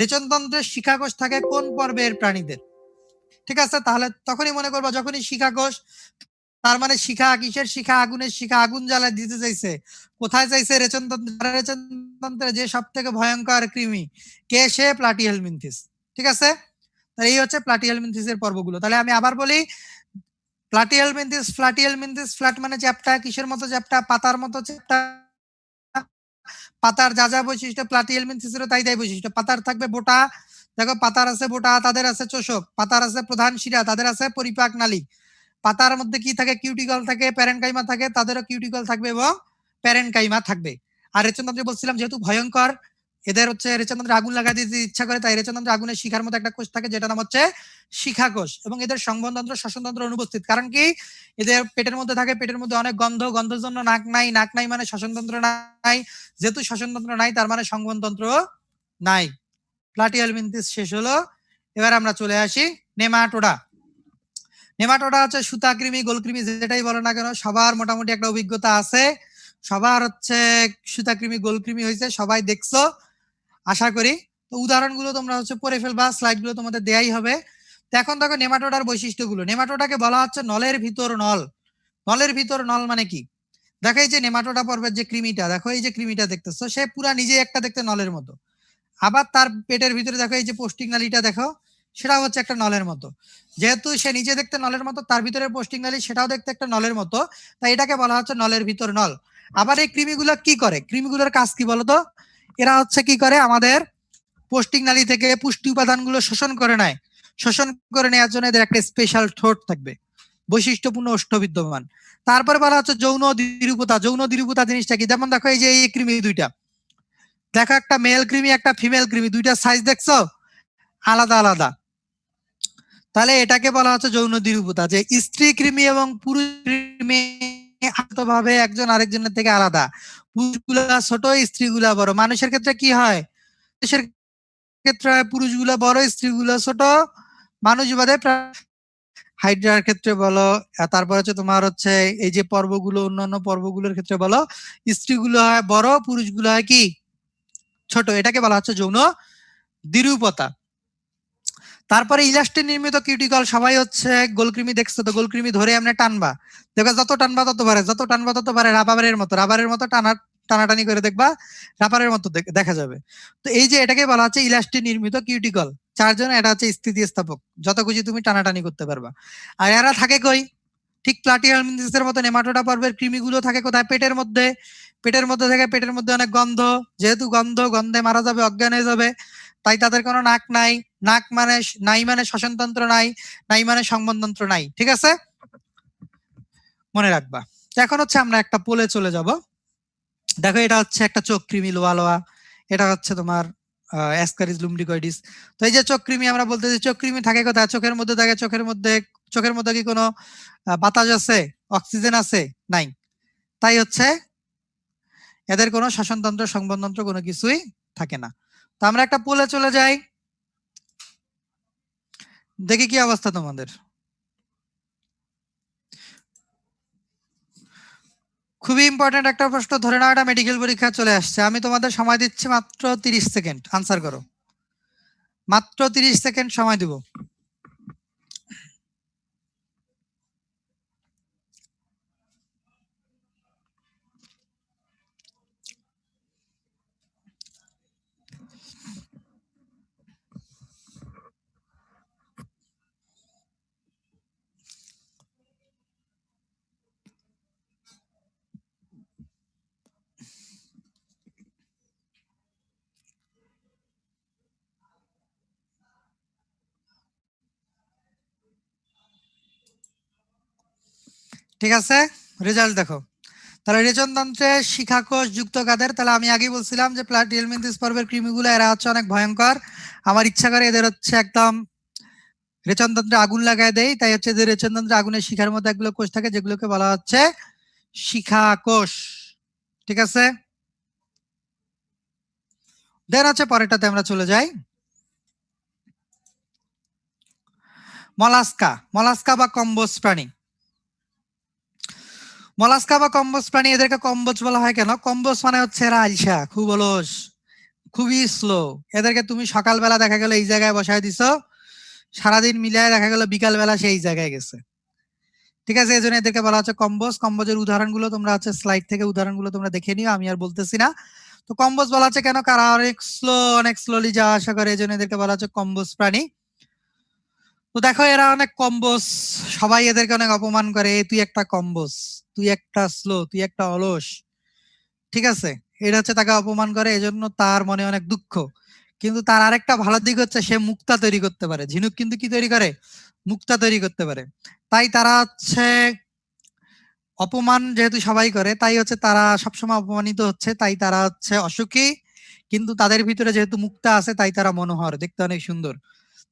রেচনতন্ত্রের শিখাকোষ থাকে কোন পর্বের প্রাণীদের। ঠিক আছে? তাহলে তখনই মনে করব যখনই শিখাকোষ তার মানে শিখা কিসের শিখা? আগুনের শিখা। আগুন জ্বালায় দিতে চাইছে। কোথায় চাইছে? রেচনতন্ত্র রেচনতন্ত্রে যে সব থেকে ভয়ঙ্কর কৃমি, কে? সে প্লাটিহেলমিনথিস। ঠিক আছে? তাহলে এই হচ্ছে প্লাটি প্লাটিহেলমিনথিসের পর্বগুলো। তাহলে আমি আবার বলি, প্লাটিহেলমিনথিস প্লাটিহেলমিনথিস, ফ্ল্যাট মানে চ্যাপ্টা, কিসের মতো চ্যাপ্টা? পাতার মতো চ্যাপ্টা। পাতার যা যা বৈশিষ্ট্য প্লাটিহেলমিনথিসেরও তাই তাই বৈশিষ্ট্য। পাতার থাকবে বোটা, দেখো পাতার আছে বোটা, তাদের আছে চোষক, পাতার আছে প্রধান শিরা, তাদের আছে পরিপাক নালী। পাতার মধ্যে কি থাকে? কিউটিকল থাকে প্যারেনকাইমা থাকে, তাদেরও কিউটিকল থাকবে এবং প্যারেনকাইমা থাকবে। আর এর জন্য আমি বলছিলাম, যেহেতু ভয়ঙ্কর এদের হচ্ছে রেচনতন্ত্রে আগুন লাগা দিতে ইচ্ছা করে, তাই রেচনতন্ত্রে আগুনের শিখার মতো একটা কোষ থাকে যেটা নাম হচ্ছে শিখা কোষ এবং এদের সংবহনতন্ত্র শ্বসনতন্ত্র অনুপস্থিত। কারণ কি? এদের পেটের মধ্যে থাকে, পেটের মধ্যে অনেক গন্ধ, গন্ধের জন্য নাক নাই নাক নাই মানে শ্বসনতন্ত্র নাই। যেহেতু শ্বসনতন্ত্র নাই, তার মানে সংবহনতন্ত্র নাই। প্লাটিয়ালমিনথিস শেষ হলো। এবার আমরা চলে আসি নেমাটোডা। নেমাটোডা হচ্ছে সুতাকৃমি, গোলকৃমি, যেটাই বলো না কেন, সবার মোটামুটি একটা অভিজ্ঞতা আছে। সবার হচ্ছে সুতাকৃমি, গোলকৃমি হয়েছে, সবাই দেখছ। আশা করি। তো উদাহরণগুলো তোমরা হচ্ছে পড়ে ফেলবা স্লাইডগুলো তোমাদের দেয়াই হবে। তো এখন দেখো নেমাটোডার বৈশিষ্ট্যগুলো। নেমাটোডাকে বলা হচ্ছে নলের ভিতর নল। নলের ভিতর নল মানে কি? দেখো এই যে নেমাটোডা পর্বের যে কৃমিটা, দেখো এই যে কৃমিটা দেখতেছো, সে পুরা নিজে একটা দেখতে নলের মতো। আবার তার পেটের ভিতরে দেখো এই যে পোস্টিং নালিটা দেখো, সেটাও হচ্ছে একটা নলের মতো। যেহেতু সে নিজে দেখতে নলের মতো, তার ভিতরে পোস্টিং নালি সেটাও দেখতে একটা নলের মতো, তাই এটাকে বলা হচ্ছে নলের ভিতর নল। আবার এই কৃমিগুলো কি করে? কৃমিগুলোর কাজ কি বলতো? এরা হচ্ছে কি করে? আমাদের পোস্টিং নালী থেকে পুষ্টি উপাদানগুলো শোষণ করে নেয়। শোষণ করে নেওয়ার জন্য এদের একটা স্পেশাল ঠোঁট থাকবে। বৈশিষ্ট্যপূর্ণ ওষ্ঠ বিদ্যমান তারপরে বলা হচ্ছে যৌন দ্বিরূপতা যৌন দ্বিরূপতা জিনিসটা কি? যেমন দেখো এই যে এই কৃমি দুইটা। দেখো একটা মেল কৃমি, একটা ফিমেল কৃমি। দুইটা সাইজ দেখছ? আলাদা আলাদা। তাহলে এটাকে বলা হচ্ছে যৌন দ্বিরূপতা যে স্ত্রী কৃমি এবং পুরুষ কৃমি একজন আরেকজনের থেকে আলাদা। পুরুষগুলা ছোট, স্ত্রীগুলা বড়। মানুষের ক্ষেত্রে কি হয়? মানুষের ক্ষেত্রে পুরুষগুলা বড়, স্ত্রীগুলা ছোট। মানুষ বাদে হাইড্রার ক্ষেত্রে বলো তারপর হচ্ছে তোমার হচ্ছে এই যে পর্বগুলো, অন্যান্য পর্বগুলোর ক্ষেত্রে বলো, স্ত্রীগুলো হয় বড়, পুরুষগুলো হয় কি? ছোট। এটাকে বলা হচ্ছে যৌন দ্বিরূপতা। তারপরে ইলাস্টিন নির্মিত কিউটিকল সবাই হচ্ছে গোলকৃমি দেখছ তো? গোলকৃমি ধরে এমনি টানবা। দেখবা যত টানবা তত পারে যত টানবা তত পারে রাবারের মতো রাবারের মতো টানা, টানাটানি করে দেখবা রাবারের মতো দেখা যাবে। তো এই যে এটাকে বলা হচ্ছে ইলাস্টিন নির্মিত কিউটিকল। চারজন, এটা হচ্ছে স্থিতিস্থাপক। যত খুশি তুমি টানাটানি করতে পারবা। আর এরা থাকে কই? ঠিক প্লাটিয়ালমিনথিসের মতো নেমাটোডা পর্বের কৃমিগুলো থাকে কোথায়? পেটের মধ্যে। পেটের মধ্যে থেকে, পেটের মধ্যে অনেক গন্ধ। যেহেতু গন্ধ, গন্ধে মারা যাবে, অজ্ঞান হয়ে যাবে। তাই তাদের কোনো নাক নাই। নাক মানে নাই মানে শ্বসনতন্ত্র নাই নাই মানে সংবনতন্ত্র নাই, ঠিক আছে? মনে রাখবা। এখন হচ্ছে আমরা একটা পোলে চলে যাব। দেখো এটা হচ্ছে একটা চোখ কৃমি লোয়া এটা হচ্ছে তোমার অ্যাসকারিস লুমডিকয়েডিস তো এই যে চোখ কৃমি আমরা বলতে যে চোখ কৃমি থাকে কোথায়? চোখের মধ্যে থাকে, চোখের মধ্যে চোখের মধ্যে কি কোনো বাতাস আছে? অক্সিজেন আছে? নাই। তাই হচ্ছে এদের কোনো শাসনতন্ত্র সংবনতন্ত্র কোনো কিছুই থাকে না। তো আমরা একটা পোলে চলে যাই। দেখি কি অবস্থা তোমাদের। খুবই ইম্পর্টেন্ট একটা প্রশ্ন, ধরে নাও একটা মেডিকেল পরীক্ষা চলে আসছে। আমি তোমাদের সময় দিচ্ছি মাত্র তিরিশ সেকেন্ড। আনসার করো। মাত্র তিরিশ সেকেন্ড সময় দিব। ঠিক আছে? রেজাল্ট দেখো। তাহলে রেচনতন্ত্রে শিখাকোষ যুক্ত কাদের? তাহলে আমি আগেই বলছিলাম যে প্লাটিয়েলমিন্থিস পর্বের কৃমিগুলো, এরা হচ্ছে অনেক ভয়ঙ্কর। আমার ইচ্ছা করে এদের হচ্ছে একদম রেচনতন্ত্রে আগুন লাগায় দেয় তাই হচ্ছে যে রেচনতন্ত্রে আগুনের শিখার মধ্যে একগুলো কোষ থাকে, যেগুলোকে বলা হচ্ছে শিখা কোষ ঠিক আছে? দেন হচ্ছে পরেরটাতে আমরা চলে যাই। মলাস্কা। মলাস্কা বা কম্বোজ প্রাণী। মলাস্কা বা কম্বোজ প্রাণী এদেরকে কম্বোজ বলা হয় কেন? কম্বোজ মানে হচ্ছে এরা আলসা খুব অলস খুবই স্লো এদেরকে তুমি সকালবেলা দেখা গেল এই জায়গায় বসায় দিছো, সারাদিন মিলিয়ে দেখা গেল বিকালবেলা সেই জায়গায় গেছে। ঠিক আছে এই জন্য এদেরকে বলা হচ্ছে কম্বোজ। কম্বোজের উদাহরণগুলো তোমরা হচ্ছে স্লাইড থেকে উদাহরণগুলো তোমরা দেখে নিও, আমি আর বলতেছি না। তো কম্বোজ বলা হচ্ছে কেন? কারা অনেক স্লো অনেক স্লোলি যাওয়া আসা করে এই জন্য এদেরকে বলা হচ্ছে কম্বোজ প্রাণী। তো দেখো, এরা অনেক কম্বোজ সবাই এদেরকে অনেক অপমান করে। তুই একটা কম্বোজ তুই একটা স্লো তুই একটা অলস। ঠিক আছে? এটা হচ্ছে তাকে অপমান করে, এজন্য তার মনে অনেক দুঃখ। কিন্তু তার আরেকটা ভালো দিক হচ্ছে, সে মুক্তা তৈরি করতে পারে। ঝিনুক কিন্তু কি তৈরি করে? মুক্তা তৈরি করতে পারে। তাই তারা হচ্ছে অপমান যেহেতু সবাই করে, তাই হচ্ছে তারা সবসময় অপমানিত হচ্ছে। তাই তারা হচ্ছে অসুখী। কিন্তু তাদের ভিতরে যেহেতু মুক্তা আছে, তাই তারা মনোহর। দেখতে অনেক সুন্দর।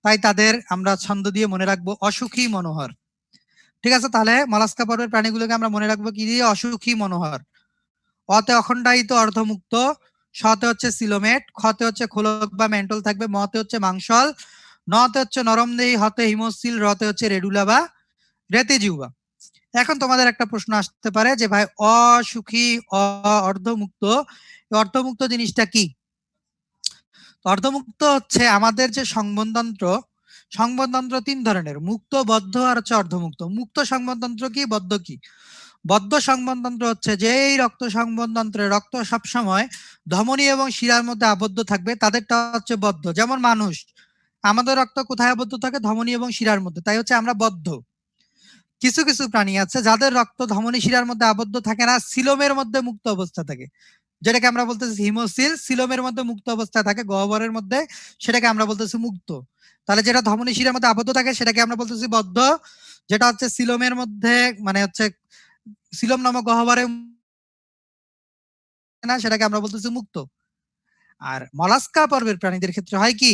তাই তাদের আমরা ছন্দ দিয়ে মনে রাখব অসুখী মনোহর। ঠিক আছে? তাহলে মলাস্কা পর্বের প্রাণীগুলোকে আমরা মনে রাখব কি দিয়ে? অসুখী মনোহর। অতে অখণ্ডায়িত অর্ধমুক্ত শতে হচ্ছে সিলোমেট খতে হচ্ছে খোলক বা মেন্টল থাকবে, মতে হচ্ছে মাংসল, নতে হচ্ছে নরম নরমদেহী হতে হিমশিল, রতে হচ্ছে রেডুলা বা রেতে জিউবা এখন তোমাদের একটা প্রশ্ন আসতে পারে যে ভাই, অসুখী অর্ধমুক্ত অর্ধমুক্ত জিনিসটা কি? অর্ধমুক্ত হচ্ছে আমাদের যে সংবনতন্ত্র সংবনতন্ত্র তিন ধরনের, মুক্ত, বদ্ধ আর হচ্ছে অর্ধমুক্ত। মুক্ত সংবনতন্ত্র কি, বদ্ধ কি? বদ্ধ সংবনতন্ত্র হচ্ছে যে এই রক্ত সংবনতন্ত্রে রক্ত সবসময় ধমনী এবং শিরার মধ্যে আবদ্ধ থাকবে, তাদেরটা হচ্ছে বদ্ধ। যেমন মানুষ, আমাদের রক্ত কোথায় আবদ্ধ থাকে? ধমনী এবং শিরার মধ্যে, তাই হচ্ছে আমরা বদ্ধ। কিছু কিছু প্রাণী আছে যাদের রক্ত ধমনী, শিরার মধ্যে আবদ্ধ থাকে না, সিলোমের মধ্যে মুক্ত অবস্থা থাকে। যেটাকে আমরা বলতেছি হিমোসিল, সিলোমের মধ্যে মুক্ত অবস্থায় থাকে, গহ্বরের মধ্যে সেটাকে আমরা বলতেছি মুক্ত। তাহলে যেটা ধমনী শিরার মধ্যে আবদ্ধ থাকে, সেটাকে আমরা বলতেছি বদ্ধ। যেটা হচ্ছে সিলোমের মধ্যে মানে হচ্ছে সিলোম নামক গহ্বরে না, সেটাকে আমরা বলতেছি মুক্ত। আর মলাস্কা পর্বের প্রাণীদের ক্ষেত্রে হয় কি,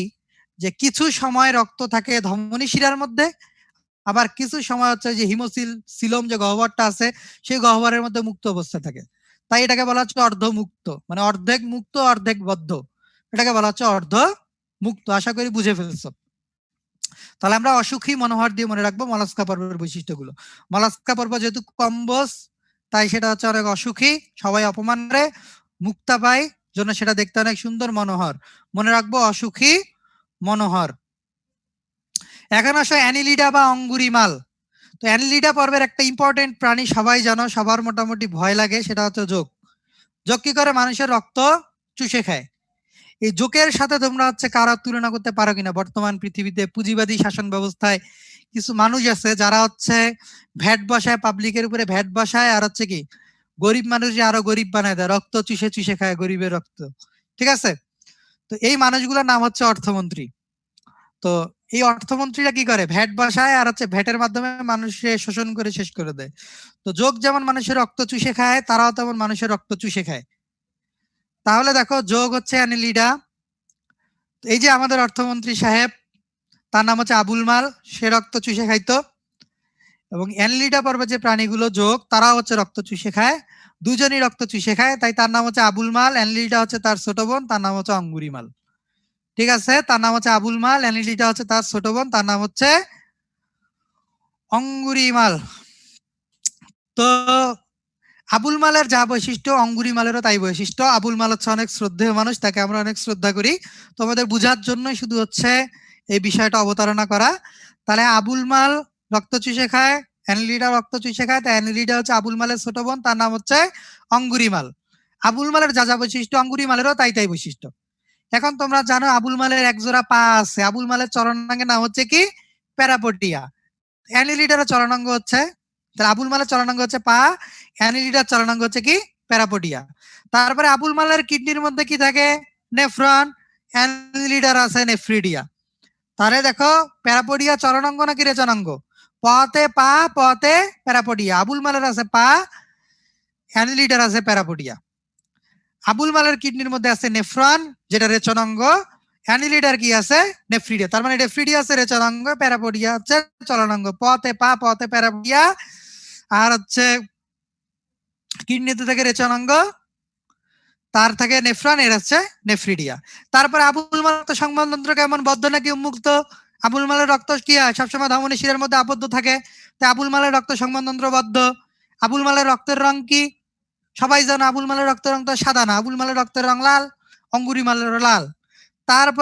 যে কিছু সময় রক্ত থাকে ধমনী শিরার মধ্যে, আবার কিছু সময় হচ্ছে যে হিমোসিল, সিলোম যে গহ্বরটা আছে, সেই গহ্বরের মধ্যে মুক্ত অবস্থা থাকে। তাই এটাকে বলা হচ্ছে অর্ধমুক্ত। মানে অর্ধেক মুক্ত, অর্ধেক বদ্ধ। এটাকে বলা হচ্ছে অর্ধ মুক্ত আশা করি বুঝে ফেলছো। তাহলে আমরা অসুখী মনোহর দিয়ে মনে রাখব মলাস্কা পর্বের বৈশিষ্ট্যগুলো। মলাস্কা পর্ব যেহেতু কম্বস তাই সেটা হচ্ছে অনেক অসুখী, সবাই অপমান করে, মুক্তা পায়, জন্য সেটা দেখতে অনেক সুন্দর মনোহর। মনে রাখব অসুখী মনোহর। এখন আসো অ্যানিলিডা বা অঙ্গুরিমাল। তো অ্যানিলিডা পর্বের একটা ইম্পর্টেন্ট প্রাণী সবাই জানো, সবার মোটামুটি ভয় লাগে, সেটা হচ্ছে যোগ। যোগ কি করে? মানুষের রক্ত চুষে খায়। এই যোগের সাথে তোমরা হচ্ছে কারা তুলনা করতে পারো কিনা? বর্তমান পৃথিবীতে পুঁজিবাদী শাসন ব্যবস্থায় কিছু মানুষ আছে, যারা হচ্ছে ভ্যাট বসায় পাবলিকের উপরে ভ্যাট বসায়, আর হচ্ছে কি, গরিব মানুষ আরও গরিব বানায় দেয়, রক্ত চুষে চুষে খায় গরিবের রক্ত। ঠিক আছে? তো এই মানুষগুলোর নাম হচ্ছে অর্থমন্ত্রী। তো এই অর্থমন্ত্রীরা কি করে? ভ্যাট বসায় আর হচ্ছে ভ্যাটের মাধ্যমে মানুষের শোষণ করে শেষ করে দেয়। তো যোগ যেমন মানুষের রক্ত চুষে খায়, তারাও তেমন মানুষের রক্ত চুষে খায়। তাহলে দেখো, যোগ হচ্ছে অ্যানিলিডা এই যে আমাদের অর্থমন্ত্রী সাহেব, তার নাম হচ্ছে আবুল মাল, সে রক্ত চুষে খাইতো। এবং অ্যানলিডা পর্বে যে প্রাণীগুলো যোগ তারা হচ্ছে রক্ত চুষে খায়। দুজনই রক্ত চুষে খায়, তাই তার নাম হচ্ছে আবুল মাল অ্যানলিডা হচ্ছে তার ছোট বোন, তার নাম হচ্ছে অঙ্গুরি মাল। ঠিক আছে? তার নাম হচ্ছে আবুল মাল অ্যানলিডা হচ্ছে তার ছোট বোন, তার নাম হচ্ছে অঙ্গুরি মাল। তো আবুল মালের যা বৈশিষ্ট্য, অঙ্গুরি মালেরও তাই বৈশিষ্ট্য। আবুল মাল হচ্ছে অনেক শ্রদ্ধেয় মানুষ, তাকে আমরা অনেক শ্রদ্ধা করি। তোমাদের বুঝার জন্যই শুধু হচ্ছে এই বিষয়টা অবতারণা করা। তাহলে আবুল মাল রক্ত চুষে খায় অ্যানলিডা রক্ত চুষে খায়, তাই অ্যানলিডা হচ্ছে আবুল মালের ছোট বোন, তার নাম হচ্ছে অঙ্গুরি মাল। আবুল মালের যা যা বৈশিষ্ট্য, অঙ্গুরি মালেরও তাই তাই বৈশিষ্ট্য। এখন তোমরা জানো আবুল মালের এক জোড়া পা আছে। আবুল মালের চরণাঙ্গের নাম হচ্ছে কি? প্যারাপটিয়া। অ্যানিলিডারের চরণাঙ্গ হচ্ছে? আবুল মালের চরণাঙ্গ হচ্ছে পা, অ্যানিলিডার চরণাঙ্গ হচ্ছে কি? প্যারাপটিয়া। তারপরে আবুল মালের কিডনির মধ্যে কি থাকে? নেফ্রন। অ্যানিলিডার আছে নেফ্রিডিয়া। তাহলে দেখো প্যারাপোডিয়া চরণাঙ্গ নাকি রেচনাঙ্গ? পতে পা পতে প্যারাপোডিয়া আবুল মালের আছে পা, অ্যানিলিডার আছে প্যারাপোডিয়া আবুল মালের কিডনির মধ্যে আছে নেফ্রন, যেটা রেচন রেচনাঙ্গ। অ্যানিলিডার কি আছে? নেফ্রিডিয়া। তার মানে নেফ্রিডিয়া আছে রেচনাঙ্গ প্যারাপোডিয়া হচ্ছে চলনাঙ্গ। পথে পা পতে প্যারাপোডিয়া আর হচ্ছে কিডনিতে থেকে রেচনাঙ্গ, তার থেকে নেফ্রন, এর হচ্ছে নেফ্রিডিয়া। তারপরে আবুল মাল রক্ত সংবন্ধন্ত্র কেমন? বদ্ধ নাকি উন্মুক্ত? আবুল মালের রক্ত কি হয়? সবসময় ধমনী শিরের মধ্যে আবদ্ধ থাকে। তাই আবুল মালের রক্ত সংবন্ধন্ত্র বদ্ধ। আবুল মালের রক্তের রং কি? সবাই জানো আবুল মালের রক্তের রং তো সাদা না, আবুল মালের রক্তের রং লাল, অঙ্গুরি মালের লাল। তারপর